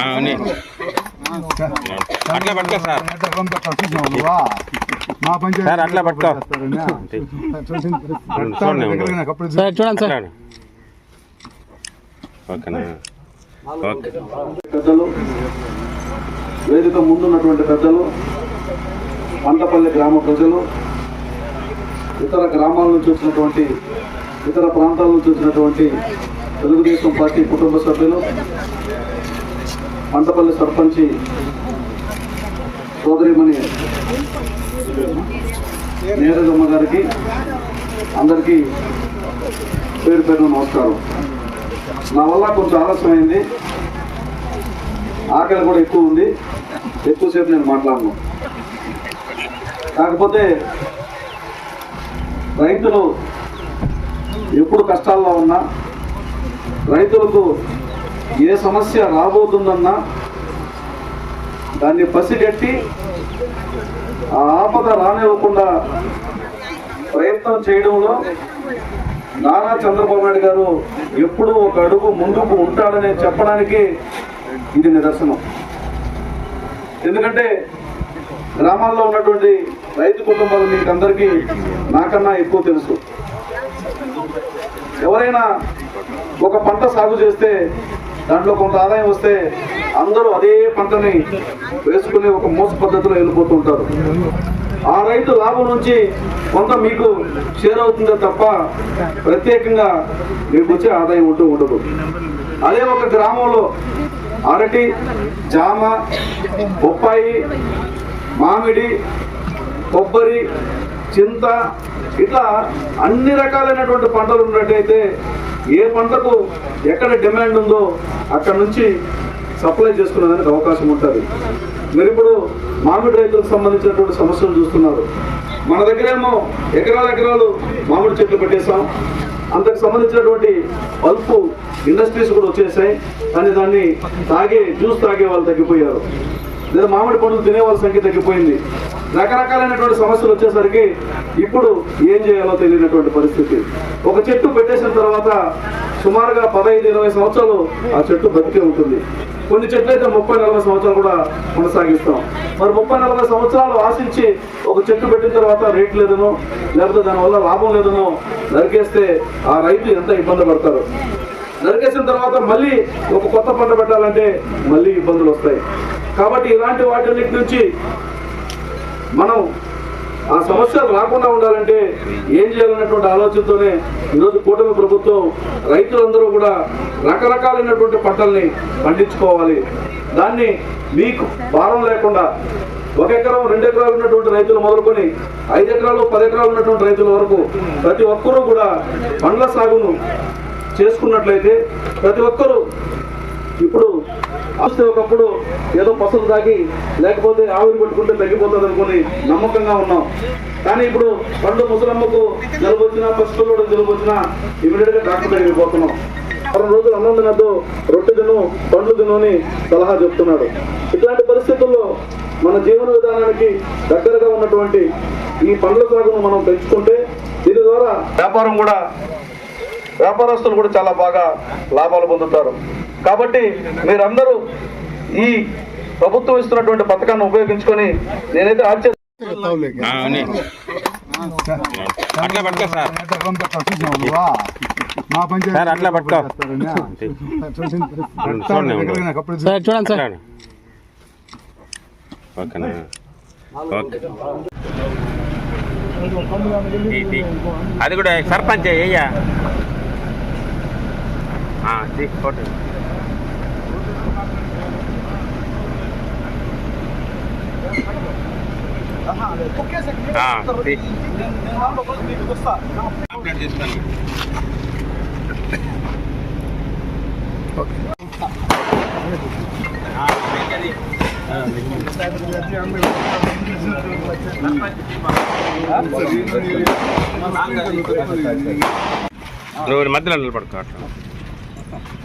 అవును అట్లా పట్టుకో సార్ మా పంచాయతీ సార్, అట్లా పట్టుకో. చూడండి, సార్ సార్. ఓకేనా ఓకే పెద్దలు వేదిక ముందున్నటువంటి పెద్దలు పంటపల్లి గ్రామ ప్రజలు ఇతర గ్రామాల నుంచి వచ్చినటువంటి ఇతర ప్రాంతాల నుంచి వచ్చినటువంటి తెలుగుదేశం పార్టీ కుటుంబ సభ్యులు పంటపల్లి సర్పంచి సోదరిమణి నీరజమ్మ గారికి అందరికీ పేరు పేరు నమస్కారం. నా వల్ల కొంచెం ఆలస్యమైంది. ఆకలి కూడా ఎక్కువ ఉంది. ఎక్కువసేపు నేను మాట్లాడను. కాకపోతే రైతులు ఎప్పుడు కష్టాల్లో ఉన్నా రైతులకు ఏ సమస్య రాబోతుందన్నా దాన్ని పసిగట్టి ఆ ఆపద రానివ్వకుండా ప్రయత్నం చేయడంలో నారా చంద్రబాబు నాయుడు గారు ఎప్పుడూ ఒక అడుగు ముందుకు ఉంటాడని చెప్పడానికి ఇది నిదర్శనం. ఎందుకంటే గ్రామాల్లో ఉన్నటువంటి రైతు కుటుంబాలు మీకు అందరికీ నాకన్నా ఎక్కువ తెలుసు. ఎవరైనా ఒక పంట సాగు చేస్తే దాంట్లో కొంత ఆదాయం వస్తే అందరూ అదే పంటని వేసుకుని ఒక మోస పద్ధతిలో వెళ్ళిపోతుంటారు ఆ రైతు లాభం నుంచి కొంత మీకు షేర్ అవుతుందే తప్ప ప్రత్యేకంగా మీకు వచ్చే ఆదాయం ఉంటూ ఉండదు. అదే ఒక గ్రామంలో అరటి జామ బొప్పాయి మామిడి కొబ్బరి చింత ఇట్లా అన్ని రకాలైనటువంటి పంటలు ఉన్నట్టయితే ఏ పంటకు ఎక్కడ డిమాండ్ ఉందో అక్కడ నుంచి సప్లై చేసుకునేదానికి అవకాశం ఉంటుంది. మీరు ఇప్పుడు మామిడి రైతులకు సంబంధించినటువంటి సమస్యలు చూస్తున్నారు. మన దగ్గరేమో ఎకరాల ఎకరాలు మామిడి చెట్లు పెట్టేశాం. అంతకు సంబంధించినటువంటి పల్పు ఇండస్ట్రీస్ కూడా వచ్చేసాయి. కానీ దాన్ని తాగే జ్యూస్ తాగే వాళ్ళు తగ్గిపోయారు. లేదా మామిడి పండ్లు తినే వాళ్ళ సంఖ్య తగ్గిపోయింది. రకరకాలైనటువంటి సమస్యలు వచ్చేసరికి ఇప్పుడు ఏం చేయాలో తెలియనటువంటి పరిస్థితి. ఒక చెట్టు పెట్టేసిన తర్వాత సుమారుగా పదహైదు ఇరవై సంవత్సరాలు ఆ చెట్టు బతికే ఉంటుంది. కొన్ని చెట్లు అయితే ముప్పై నలభై సంవత్సరాలు కూడా కొనసాగిస్తాం. మరి ముప్పై నలభై సంవత్సరాలు ఆశించి ఒక చెట్టు పెట్టిన తర్వాత రేట్ లేదనో లేకపోతే దానివల్ల లాభం లేదనో నరికేస్తే ఆ రైతు ఎంత ఇబ్బంది పడతారు? నరికేసిన తర్వాత మళ్ళీ ఒక కొత్త పంట పెట్టాలంటే మళ్ళీ ఇబ్బందులు వస్తాయి. కాబట్టి ఇలాంటి వాటిన్నిటి నుంచి మనం ఆ సమస్యలు రాకుండా ఉండాలంటే ఏం చేయాలన్నటువంటి ఆలోచనతోనే ఈరోజు కూటమి ప్రభుత్వం రైతులందరూ కూడా రకరకాలైనటువంటి పంటల్ని పండించుకోవాలి. దాన్ని మీకు భారం లేకుండా ఒక ఎకరం రెండు ఎకరాలు ఉన్నటువంటి రైతులు మొదలుకొని ఐదు ఎకరాలు పది ఎకరాలు ఉన్నటువంటి రైతుల వరకు ప్రతి ఒక్కరూ కూడా పండ్ల సాగును చేసుకున్నట్లయితే ప్రతి ఒక్కరూ ఇప్పుడు వస్తే ఒకప్పుడు ఏదో పసలు తాగి లేకపోతే ఆవిరి పట్టుకుంటే తగ్గిపోతుంది అనుకుని నమ్మకంగా ఉన్నాం. కానీ ఇప్పుడు పండు ముసలమ్మకు జలుబు వచ్చినా పసిపిల్లడు జలుబు వచ్చినా ఇమీడియట్గా డాక్టర్ దగ్గరికి పోతున్నాం. వారం రోజులు అన్నం తినద్దు రొట్టె తిను పండ్లు తిను అని సలహా చెప్తున్నాడు. ఇట్లాంటి పరిస్థితుల్లో మన జీవన విధానానికి దగ్గరగా ఉన్నటువంటి ఈ పండ్ల సాగును మనం పెంచుకుంటే దీని ద్వారా వ్యాపారం కూడా వ్యాపారస్తులు కూడా చాలా బాగా లాభాలు పొందుతారు. కాబట్టి మీరందరూ ఈ ప్రభుత్వం ఇస్తున్నటువంటి పథకాన్ని ఉపయోగించుకొని నేనైతే ఆశ్చర్య అట్లా పట్టుకో సార్? మా పంచాయతీ సార్, అట్లా పట్టుకో. చూడండి, సార్ సార్. ఓకేనా? ఓకే. అది కూడా సర్పంచ్ అయ్యా ఫోటో ఆ, తీ. కంప్లైంట్ చేస్తాను ఆ, అది. నువ్వు మధ్యలో నిలబడుకో అట్లా Okay.